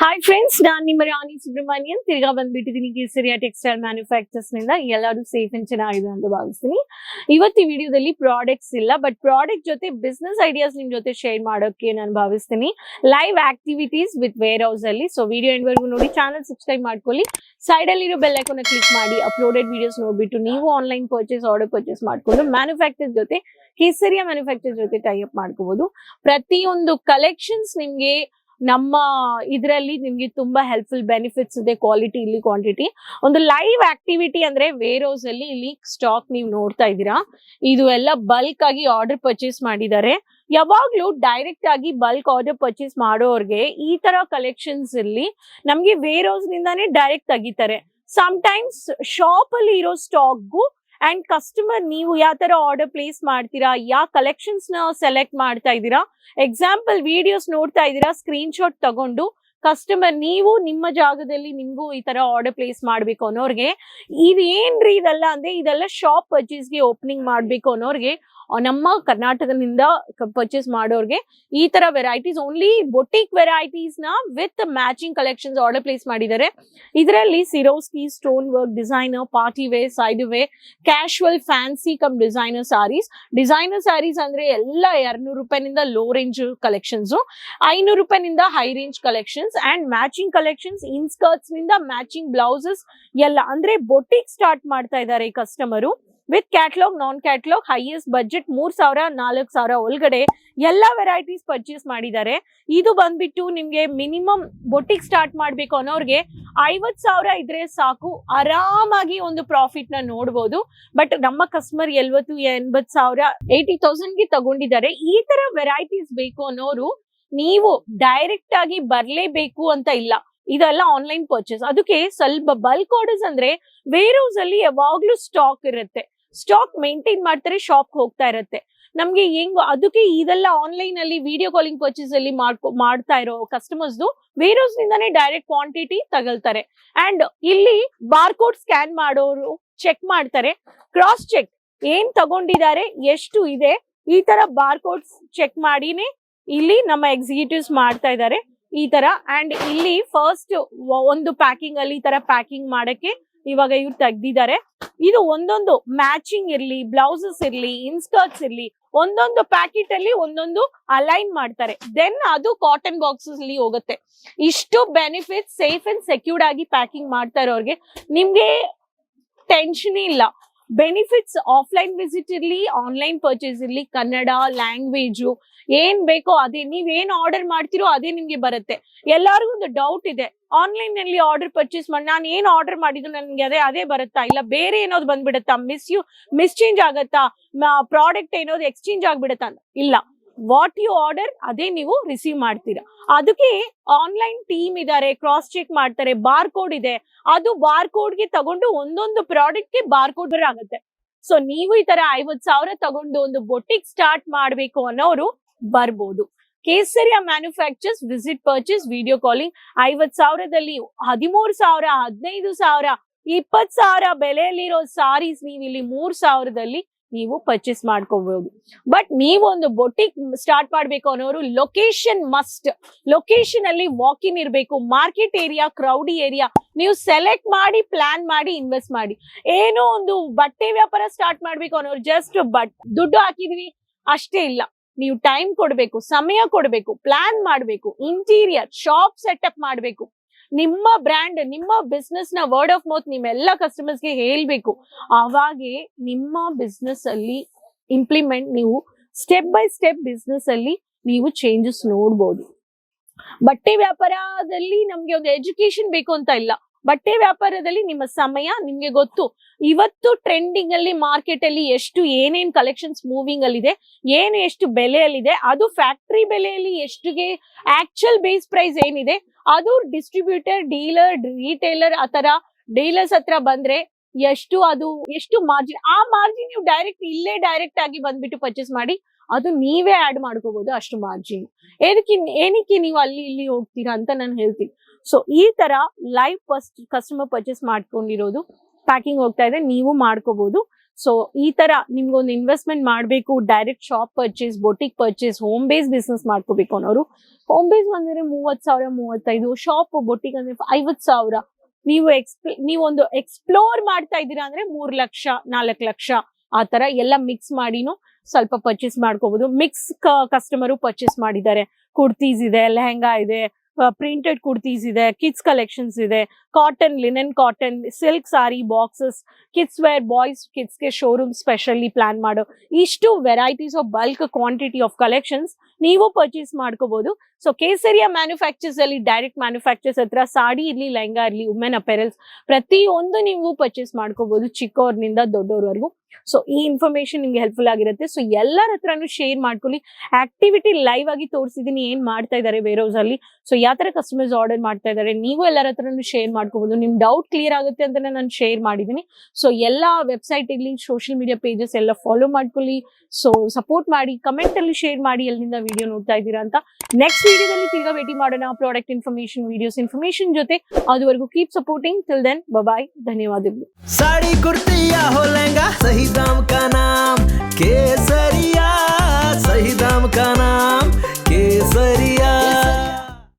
Hi friends ನಾನು ನಿಮ್ಮ ರಾಣಿ ಸುಬ್ರಹ್ಮಣ್ಯನ್ ತಿರ್ಗಾ ಬಂದ್ಬಿಟ್ಟಿದ್ದೀನಿ ಕೇಸರಿಯಾ ಟೆಕ್ಸ್ಟೈಲ್ ಮ್ಯಾನುಫ್ಯಾಕ್ಚರ್ಸ್ನಿಂದ ಎಲ್ಲರೂ ಸೇಫ್ ಅಂಡ್ ಚೆನ್ನಾಗಿದೆ ಅಂತ ಭಾವಿಸ್ತೀನಿ. ಇವತ್ತು ವಿಡಿಯೋದಲ್ಲಿ ಪ್ರಾಡಕ್ಟ್ಸ್ ಇಲ್ಲ ಬಟ್ ಪ್ರಾಡಕ್ಟ್ ಜೊತೆ ಬಿಸ್ನೆಸ್ ಐಡಿಯಾಸ್ ನಿಮ್ ಜೊತೆ ಶೇರ್ ಮಾಡೋಕೆ ನಾನು ಭಾವಿಸ್ತೀನಿ. Live activities with warehouse ಅಲ್ಲಿ ಸೊ ವಿಡಿಯೋ ಎಂಡ್ವರೆಗೂ ನೋಡಿ ಚಾನಲ್ ಸಬ್ಸ್ಕ್ರೈಬ್ ಮಾಡ್ಕೊಳ್ಳಿ. ಸೈಡ್ ಅಲ್ಲಿ ಇರೋ ಬೆಲ್ ಐಕಾನ್ ಕ್ಲಿಕ್ ಮಾಡಿ ಅಪ್ಲೋಡೆಡ್ ವಿಡಿಯೋಸ್ ನೋಡ್ಬಿಟ್ಟು ನೀವು ಆನ್ಲೈನ್ ಪರ್ಚೇಸ್ ಆರ್ಡರ್ ಪರ್ಚೇಸ್ ಮಾಡ್ಕೊಂಡು ಮ್ಯಾನುಫ್ಯಾಕ್ಚರ್ ಜೊತೆ, ಕೇಸರಿಯಾ ಮ್ಯಾನುಫ್ಯಾಕ್ಚರ್ ಜೊತೆ ಟೈ ಅಪ್ ಮಾಡ್ಕೋಬಹುದು ಪ್ರತಿಯೊಂದು ಕಲೆಕ್ಷನ್ಸ್ ನಿಮ್ಗೆ ನಮ್ಮ ಇದರಲ್ಲಿ ನಿಮ್ಗೆ ತುಂಬಾ ಹೆಲ್ಪ್ಫುಲ್ ಬೆನಿಫಿಟ್ಸ್ ಇದೆ ಕ್ವಾಲಿಟಿ ಇಲ್ಲಿ ಕ್ವಾಂಟಿಟಿ ಒಂದು ಲೈವ್ ಆಕ್ಟಿವಿಟಿ ಅಂದ್ರೆ ವೇರ್ ಹೌಸ್ ಅಲ್ಲಿ ಇಲ್ಲಿ ಸ್ಟಾಕ್ ನೀವು ನೋಡ್ತಾ ಇದ್ದೀರಾ? ಇದು ಎಲ್ಲ ಬಲ್ಕ್ ಆಗಿ ಆರ್ಡರ್ ಪರ್ಚೇಸ್ ಮಾಡಿದ್ದಾರೆ. ಯಾವಾಗ್ಲೂ ಡೈರೆಕ್ಟ್ ಆಗಿ ಬಲ್ಕ್ ಆರ್ಡರ್ ಪರ್ಚೇಸ್ ಮಾಡೋರ್ಗೆ ಈ ತರ ಕಲೆಕ್ಷನ್ಸ್ ಇಲ್ಲಿ ನಮ್ಗೆ ವೇರ್ ಹೌಸ್ ನಿಂದಾನೇ ಡೈರೆಕ್ಟ್ ತೆಗಿತಾರೆ. ಟೈಮ್ಸ್ ಶಾಪ್ ಅಲ್ಲಿ ಇರೋ ಸ್ಟಾಕ್ಗೂ ಅಂಡ್ ಕಸ್ಟಮರ್ ನೀವು ಯಾವ ತರ ಆರ್ಡರ್ ಪ್ಲೇಸ್ ಮಾಡ್ತೀರಾ? ಯಾವ ಕಲೆಕ್ಷನ್ಸ್ನ ಸೆಲೆಕ್ಟ್ ಮಾಡ್ತಾ ಇದ್ದೀರಾ? ಎಕ್ಸಾಂಪಲ್ ವಿಡಿಯೋಸ್ ನೋಡ್ತಾ ಇದ್ದೀರಾ? ಸ್ಕ್ರೀನ್ ಶಾಟ್ ತಗೊಂಡು ಕಸ್ಟಮರ್ ನೀವು ನಿಮ್ಮ ಜಾಗದಲ್ಲಿ ನಿಮ್ಗೂ ಈ ತರ ಆರ್ಡರ್ ಪ್ಲೇಸ್ ಮಾಡ್ಬೇಕು ಅನ್ನೋರ್ಗೆ, ಇದೇನ್ರಿ ಇದೆಲ್ಲ ಅಂದ್ರೆ ಇದೆಲ್ಲ ಶಾಪ್ ಪರ್ಚೇಸ್ಗೆ ಓಪನಿಂಗ್ ಮಾಡ್ಬೇಕು ಅನ್ನೋರ್ಗೆ ನಮ್ಮ ಕರ್ನಾಟಕದಿಂದ ಪರ್ಚೇಸ್ ಮಾಡೋರ್ಗೆ ಈ ತರ varieties only boutique ವೆರೈಟೀಸ್ನ with matching collections order place ಮಾಡಿದ್ದಾರೆ. ಇದರಲ್ಲಿ Swarovski stone work designer party wear side wear casual fancy cum designer sarees designer sarees ಅಂದ್ರೆ ಎಲ್ಲ ಎರಡ್ನೂರು ರೂಪಾಯಿನಿಂದ ಲೋ ರೇಂಜ್ ಕಲೆಕ್ಷನ್ಸ್ ಐನೂರು ರೂಪಾಯಿನಿಂದ high range collections and matching collections ಇನ್ಸ್ಕರ್ಟ್ಸ್ನಿಂದ matching blouses ಎಲ್ಲ. ಅಂದ್ರೆ boutique start ಮಾಡ್ತಾ ಇದ್ದಾರೆ customer with catalogue non catalogue highest budget ಮೂರ್ ಸಾವಿರ, ನಾಲ್ಕು ಸಾವಿರ ಒಳಗಡೆ ಎಲ್ಲ ವೆರೈಟೀಸ್ ಪರ್ಚೇಸ್ ಮಾಡಿದ್ದಾರೆ. ಇದು ಬಂದ್ಬಿಟ್ಟು ನಿಮ್ಗೆ ಮಿನಿಮಮ್ ಬೊಟ್ಟಿಗೆ ಸ್ಟಾರ್ಟ್ ಮಾಡ್ಬೇಕು ಅನ್ನೋರ್ಗೆ ಐವತ್ ಸಾವಿರ ಇದ್ರೆ ಸಾಕು. ಆರಾಮಾಗಿ ಒಂದು ಪ್ರಾಫಿಟ್ನ ನೋಡ್ಬೋದು. ಬಟ್ ನಮ್ಮ ಕಸ್ಟಮರ್ ಎಲ್ವತ್ತು ಎಂಬತ್ ಸಾವಿರ ಏಯ್ಟಿ ಗೆ ತಗೊಂಡಿದ್ದಾರೆ. ಈ ತರ ವೆರೈಟೀಸ್ ಬೇಕು ಅನ್ನೋರು ನೀವು ಡೈರೆಕ್ಟ್ ಆಗಿ ಬರ್ಲೇಬೇಕು ಅಂತ ಇಲ್ಲ. ಇದೆಲ್ಲ ಆನ್ಲೈನ್ ಪರ್ಚೇಸ್ ಅದಕ್ಕೆ ಸ್ವಲ್ಪ ಬಲ್ಕ್ ಆರ್ಡರ್ಸ್ ಅಂದ್ರೆ ವೇರ್ ಹೌಸ್ ಅಲ್ಲಿ ಯಾವಾಗ್ಲೂ ಸ್ಟಾಕ್ ಇರುತ್ತೆ. ಸ್ಟಾಕ್ ಮೇಂಟೈನ್ ಮಾಡ್ತಾರೆ ಶಾಪ್ ಹೋಗ್ತಾ ಇರುತ್ತೆ. ನಮ್ಗೆ ಹೆಂಗ್, ಅದಕ್ಕೆ ಇದೆಲ್ಲ ಆನ್ಲೈನ್ ಅಲ್ಲಿ ವಿಡಿಯೋ ಕಾಲಿಂಗ್ ಪರ್ಚೇಸ್ ಅಲ್ಲಿ ಮಾಡ್ಕೊ, ಮಾಡ್ತಾ ಇರೋ ಕಸ್ಟಮರ್ಸ್ ವೇರ್ ಹೌಸ್ ನಿಂದಾನೇ ಡೈರೆಕ್ಟ್ ಕ್ವಾಂಟಿಟಿ ತಗೊಳ್ತಾರೆ. ಅಂಡ್ ಇಲ್ಲಿ ಬಾರ್ಕೋಡ್ ಸ್ಕ್ಯಾನ್ ಮಾಡೋರು ಚೆಕ್ ಮಾಡ್ತಾರೆ. ಕ್ರಾಸ್ ಚೆಕ್ ಏನ್ ತಗೊಂಡಿದ್ದಾರೆ, ಎಷ್ಟು ಇದೆ, ಈ ತರ ಬಾರ್ಕೋಡ್ ಚೆಕ್ ಮಾಡಿನೇ ಇಲ್ಲಿ ನಮ್ಮ ಎಕ್ಸಿಕ್ಯೂಟಿವ್ಸ್ ಮಾಡ್ತಾ ಇದ್ದಾರೆ ಈ ತರ. ಅಂಡ್ ಇಲ್ಲಿ ಫಸ್ಟ್ ಒಂದು ಪ್ಯಾಕಿಂಗ್ ಅಲ್ಲಿ ಈ ತರ ಪ್ಯಾಕಿಂಗ್ ಮಾಡಕ್ಕೆ ಇವಾಗ ಇವ್ರು ತೆಗ್ದಿದ್ದಾರೆ. ಇದು ಒಂದೊಂದು ಮ್ಯಾಚಿಂಗ್ ಇರ್ಲಿ ಬ್ಲೌಸಸ್ ಇರ್ಲಿ ಇನ್ಸ್ಕರ್ಟ್ಸ್ ಇರ್ಲಿ, ಒಂದೊಂದು ಪ್ಯಾಕೆಟ್ ಅಲ್ಲಿ ಒಂದೊಂದು ಅಲೈನ್ ಮಾಡ್ತಾರೆ. ದೆನ್ ಅದು ಕಾಟನ್ ಬಾಕ್ಸಸ್ ಅಲ್ಲಿ ಹೋಗುತ್ತೆ. ಇಷ್ಟು ಬೆನಿಫಿಟ್ ಸೇಫ್ ಅಂಡ್ ಸೆಕ್ಯೂರ್ಡ್ ಆಗಿ ಪ್ಯಾಕಿಂಗ್ ಮಾಡ್ತಾರೆ ಇರೋರ್ಗೆ ನಿಮ್ಗೆ ಟೆನ್ಷನ್ ಇಲ್ಲ. ಬೆನಿಫಿಟ್ಸ್ ಆಫ್ಲೈನ್ ವಿಸಿಟ್ ಇರ್ಲಿ ಆನ್ಲೈನ್ ಪರ್ಚೇಸ್ ಇರ್ಲಿ, ಕನ್ನಡ ಲ್ಯಾಂಗ್ವೇಜು ಏನ್ ಬೇಕೋ ಅದೇ, ನೀವ್ ಏನ್ ಆರ್ಡರ್ ಮಾಡ್ತಿರೋ ಅದೇ ನಿಮ್ಗೆ ಬರುತ್ತೆ. ಎಲ್ಲರಿಗೂ ಒಂದು ಡೌಟ್ ಇದೆ. ಆನ್ಲೈನ್ನಲ್ಲಿ ಆರ್ಡರ್ ಪರ್ಚೇಸ್ ಮಾಡಿ, ನಾನು ಏನ್ ಆರ್ಡರ್ ಮಾಡಿದ್ರು ನನ್ಗೆ ಅದೇ ಅದೇ ಬರುತ್ತಾ ಇಲ್ಲ? ಬೇರೆ ಏನಾದ್ರು ಬಂದ್ಬಿಡುತ್ತಾ? ಮಿಸ್ ಯು ಮಿಸ್ಚೇಂಜ್ ಆಗತ್ತಾ? ಪ್ರಾಡಕ್ಟ್ ಏನಾದ್ರು ಎಕ್ಸ್ಚೇಂಜ್ ಆಗ್ಬಿಡತ್ತಾ? ಇಲ್ಲ. ವಾಟ್ ಯು ಆರ್ಡರ್ ಅದೇ ನೀವು ರಿಸೀವ್ ಮಾಡ್ತೀರಾ. ಅದಕ್ಕೆ ಆನ್ಲೈನ್ ಟೀಮ್ ಇದಾರೆ ಕ್ರಾಸ್ ಚೆಕ್ ಮಾಡ್ತಾರೆ ಬಾರ್ ಕೋಡ್ ಇದೆ. ಅದು ಬಾರ್ಗೆ ತಗೊಂಡು ಒಂದೊಂದು ಪ್ರಾಡಕ್ಟ್ಗೆ ಬಾರ್ ಕೋಡ್ ಆಗುತ್ತೆ. ಸೊ ನೀವು ಈ ತರ ಐವತ್ ಸಾವಿರ ತಗೊಂಡು ಒಂದು ಬೊಟ್ಟಿಗೆ ಸ್ಟಾರ್ಟ್ ಮಾಡ್ಬೇಕು ಅನ್ನೋರು ಬರ್ಬೋದು. Kesariya manufacturers visit purchase video calling ಐವತ್ ಸಾವಿರದಲ್ಲಿ ಹದಿಮೂರು ಸಾವಿರ, ಹದಿನೈದು ಸಾವಿರ ಇಪ್ಪತ್ ಸಾವಿರ ಬೆಲೆಯಲ್ಲಿರೋ ಸಾರೀಸ್ ನೀವು ಇಲ್ಲಿ ಮೂರ್ ಸಾವಿರದಲ್ಲಿ ನೀವು ಪರ್ಚೇಸ್ ಮಾಡ್ಕೋಬಹುದು ಬಟ್ ನೀವು ಒಂದು ಬೊಟಿಕ್ ಸ್ಟಾರ್ಟ್ ಮಾಡ್ಬೇಕು ಅನ್ನೋರು ಲೊಕೇಶನ್ ಮಸ್ಟ್ ಲೊಕೇಶನ್ ಅಲ್ಲಿ ವಾಕಿಂಗ್ ಇರಬೇಕು ಮಾರ್ಕೆಟ್ ಏರಿಯಾ ಕ್ರೌಡಿ ಏರಿಯಾ ನೀವು ಸೆಲೆಕ್ಟ್ ಮಾಡಿ ಪ್ಲಾನ್ ಮಾಡಿ ಇನ್ವೆಸ್ಟ್ ಮಾಡಿ. ಏನೋ ಒಂದು ಬಟ್ಟೆ ವ್ಯಾಪಾರ ಸ್ಟಾರ್ಟ್ ಮಾಡ್ಬೇಕು ಅನ್ನೋರು ಜಸ್ಟ್ ಬಟ್ ದುಡ್ಡು ಹಾಕಿದೀವಿ, ಅಷ್ಟೇ ಇಲ್ಲ. ನೀವು ಟೈಮ್ ಕೊಡ್ಬೇಕು, ಸಮಯ ಕೊಡ್ಬೇಕು ಪ್ಲಾನ್ ಮಾಡ್ಬೇಕು ಇಂಟೀರಿಯರ್ ಶಾಪ್ ಸೆಟಪ್ ಮಾಡ್ಬೇಕು. ನಿಮ್ಮ ಬ್ರ್ಯಾಂಡ್ ನಿಮ್ಮ ಬಿಸ್ನೆಸ್ನ ವರ್ಡ್ ಆಫ್ ಮೌತ್ ನಿಮ್ಮೆಲ್ಲ ಕಸ್ಟಮರ್ಸ್ಗೆ ಹೇಳ್ಬೇಕು. ಅವಾಗೆ ನಿಮ್ಮ ಬಿಸ್ನೆಸ್ ಅಲ್ಲಿ ಇಂಪ್ಲಿಮೆಂಟ್ ನೀವು ಸ್ಟೆಪ್ ಬೈ ಸ್ಟೆಪ್ ಬಿಸ್ನೆಸ್ ಅಲ್ಲಿ ನೀವು ಚೇಂಜಸ್ ನೋಡ್ಬೋದು. ಬಟ್ಟೆ ವ್ಯಾಪಾರದಲ್ಲಿ ನಮ್ಗೆ ಒಂದು ಎಜುಕೇಶನ್ ಬೇಕು ಅಂತ ಇಲ್ಲ. ಬಟ್ಟೆ ವ್ಯಾಪಾರದಲ್ಲಿ ನಿಮ್ಮ ಸಮಯ ನಿಮ್ಗೆ ಗೊತ್ತು. ಇವತ್ತು ಟ್ರೆಂಡಿಂಗ್ ಅಲ್ಲಿ ಮಾರ್ಕೆಟ್ ಅಲ್ಲಿ ಎಷ್ಟು ಏನೇನ್ ಕಲೆಕ್ಷನ್ಸ್ ಮೂವಿಂಗ್ ಅಲ್ಲಿ ಇದೆ ಏನು ಎಷ್ಟು ಬೆಲೆಯಲ್ಲಿದೆ, ಅದು ಫ್ಯಾಕ್ಟರಿ ಬೆಲೆಯಲ್ಲಿ ಎಷ್ಟುಗೆ ಆಕ್ಚುಯಲ್ ಬೇಸ್ ಪ್ರೈಸ್ ಏನಿದೆ, ಅದು ಡಿಸ್ಟ್ರಿಬ್ಯೂಟರ್ ಡೀಲರ್ ರಿಟೇಲರ್ ಆತರ ಡೀಲರ್ಸ್ ಹತ್ರ ಬಂದ್ರೆ ಎಷ್ಟು ಅದು, ಎಷ್ಟು ಮಾರ್ಜಿನ್ ಆ ಮಾರ್ಜಿನ್ ನೀವು ಡೈರೆಕ್ಟ್ ಇಲ್ಲೇ ಡೈರೆಕ್ಟ್ ಆಗಿ ಬಂದ್ಬಿಟ್ಟು ಪರ್ಚೇಸ್ ಮಾಡಿ ಅದು ನೀವೇ ಆಡ್ ಮಾಡ್ಕೋಬಹುದು ಅಷ್ಟು ಮಾರ್ಜಿನ್ ಏನಕ್ಕೆ ಏನಕ್ಕೆ ನೀವು ಅಲ್ಲಿ ಇಲ್ಲಿ ಹೋಗ್ತೀರಾ ಅಂತ ನಾನು ಹೇಳ್ತೀನಿ. ಸೊ ಈ ತರ ಲೈವ್ ಫಸ್ಟ್ ಕಸ್ಟಮರ್ ಪರ್ಚೇಸ್ ಮಾಡ್ಕೊಂಡಿರೋದು ಪ್ಯಾಕಿಂಗ್ ಹೋಗ್ತಾ ಇದೆ, ನೀವು ಮಾಡ್ಕೋಬಹುದು ಸೊ ಈ ತರ ನಿಮ್ಗೊಂದು ಇನ್ವೆಸ್ಟ್ಮೆಂಟ್ ಮಾಡಬೇಕು direct shop purchase boutique purchase home base business ಮಾಡ್ಕೋಬೇಕು ಅನ್ನೋರು. ಹೋಮ್ ಬೇಸ್ ಬಂದ್ರೆ ಮೂವತ್ ಸಾವಿರ, ಮೂವತ್ತೈದು ಶಾಪ್ ಬೊಟಿಕ್ ಅಂದ್ರೆ ಐವತ್ ಸಾವಿರ. ನೀವು ಎಕ್ಸ್ಪ್ಲ ನೀವೊಂದು ಎಕ್ಸ್ಪ್ಲೋರ್ ಮಾಡ್ತಾ ಇದ್ದೀರಾ ಅಂದ್ರೆ ಮೂರು ಲಕ್ಷ, ನಾಲ್ಕು ಲಕ್ಷ. ಆ ತರ ಎಲ್ಲ ಮಿಕ್ಸ್ ಮಾಡಿನೂ ಸ್ವಲ್ಪ ಪರ್ಚೇಸ್ ಮಾಡ್ಕೋಬಹುದು ಮಿಕ್ಸ್ ಕಸ್ಟಮರು ಪರ್ಚೇಸ್ ಮಾಡಿದ್ದಾರೆ. ಕುರ್ತೀಸ್ ಇದೆ, ಲೆಹಂಗಾ ಇದೆ ಪ್ರಿಂಟೆಡ್ ಕುರ್ತೀಸ್ ಇದೆ ಕಿಡ್ಸ್ ಕಲೆಕ್ಷನ್ಸ್ ಇದೆ cotton linen cotton silk sari boxes kids wear boys ಕಿಡ್ಸ್ಗೆ showroom specially plan ಮಾಡೋ. ಇಷ್ಟು varieties of bulk quantity of collections ನೀವು ಪರ್ಚೇಸ್ ಮಾಡ್ಕೋಬಹುದು ಸೊ ಕೇಸರಿಯ ಮ್ಯಾನುಫ್ಯಾಕ್ಚರ್ಸ್ ಅಲ್ಲಿ ಡೈರೆಕ್ಟ್ ಮ್ಯಾನುಫ್ಯಾಕ್ಚರ್ಸ್ ಹತ್ರ ಸಾಡಿ ಇರ್ಲಿ, ಲೆಹಂಗಾ ಇರ್ಲಿ ವುಮೆನ್ ಅಪೆರಲ್ಸ್ ಪ್ರತಿಯೊಂದು ನೀವು ಪರ್ಚೇಸ್ ಮಾಡ್ಕೋಬಹುದು ಚಿಕ್ಕವ್ರನಿಂದ ದೊಡ್ಡವ್ರವರೆಗೂ ಸೊ ಈ ಇನ್ಫಾರ್ಮೇಶನ್ ನಿಮ್ಗೆ ಹೆಲ್ಪ್ಫುಲ್ ಆಗಿರುತ್ತೆ. ಸೊ ಎಲ್ಲರ ಹತ್ರನು ಶೇರ್ ಮಾಡ್ಕೊಳ್ಳಿ. ಆಕ್ಟಿವಿಟಿ ಲೈವ್ ಆಗಿ ತೋರಿಸಿದೀನಿ ಏನ್ ಮಾಡ್ತಾ ಇದ್ದಾರೆ ವೇರೋಸ್ ಅಲ್ಲಿ. ಸೊ ಯಾವ ತರ ಕಸ್ಟಮರ್ಸ್ ಆರ್ಡರ್ ಮಾಡ್ತಾ ಇದ್ದಾರೆ ನೀವು ಎಲ್ಲರ ಹತ್ರನು ಶೇರ್ ಮಾಡ್ಕೋಬಹುದು ನಿಮ್ ಡೌಟ್ ಕ್ಲಿಯರ್ ಆಗುತ್ತೆ ಅಂತ ನಾನು ಶೇರ್ ಮಾಡಿದೀನಿ. ಸೊ ಎಲ್ಲ ವೆಬ್ಸೈಟ್ ಇರ್ಲಿ ಸೋಷಿಯಲ್ ಮೀಡಿಯಾ ಪೇಜಸ್ ಎಲ್ಲ ಫಾಲೋ ಮಾಡ್ಕೊಳ್ಳಿ. ಸೊ ಸಪೋರ್ಟ್ ಮಾಡಿ ಕಮೆಂಟ್ ಅಲ್ಲಿ ಶೇರ್ ಮಾಡಿ ಎಲ್ಲಿಂದ ವಿಡಿಯೋ ನೋಡ್ತಾ ಇದ್ದೀರಾ ಅಂತ. ನೆಕ್ಸ್ಟ್ ವಿಡಿಯೋದಲ್ಲಿ ತಿರ್ಗಾ ಭೇಟಿ ಮಾಡೋಣ ಪ್ರಾಡಕ್ಟ್ ಇನ್ಫಾರ್ಮೇಶನ್ ವಿಡಿಯೋಸ್ ಇನ್ಫಾರ್ಮೇಶನ್ ಜೊತೆ ಅದುವರೆಗೂ keep supporting till then bye ಧನ್ಯವಾದಗಳು साड़ी कुर्तिया हो लहंगा सही दाम का नाम केसरिया सही दाम का नाम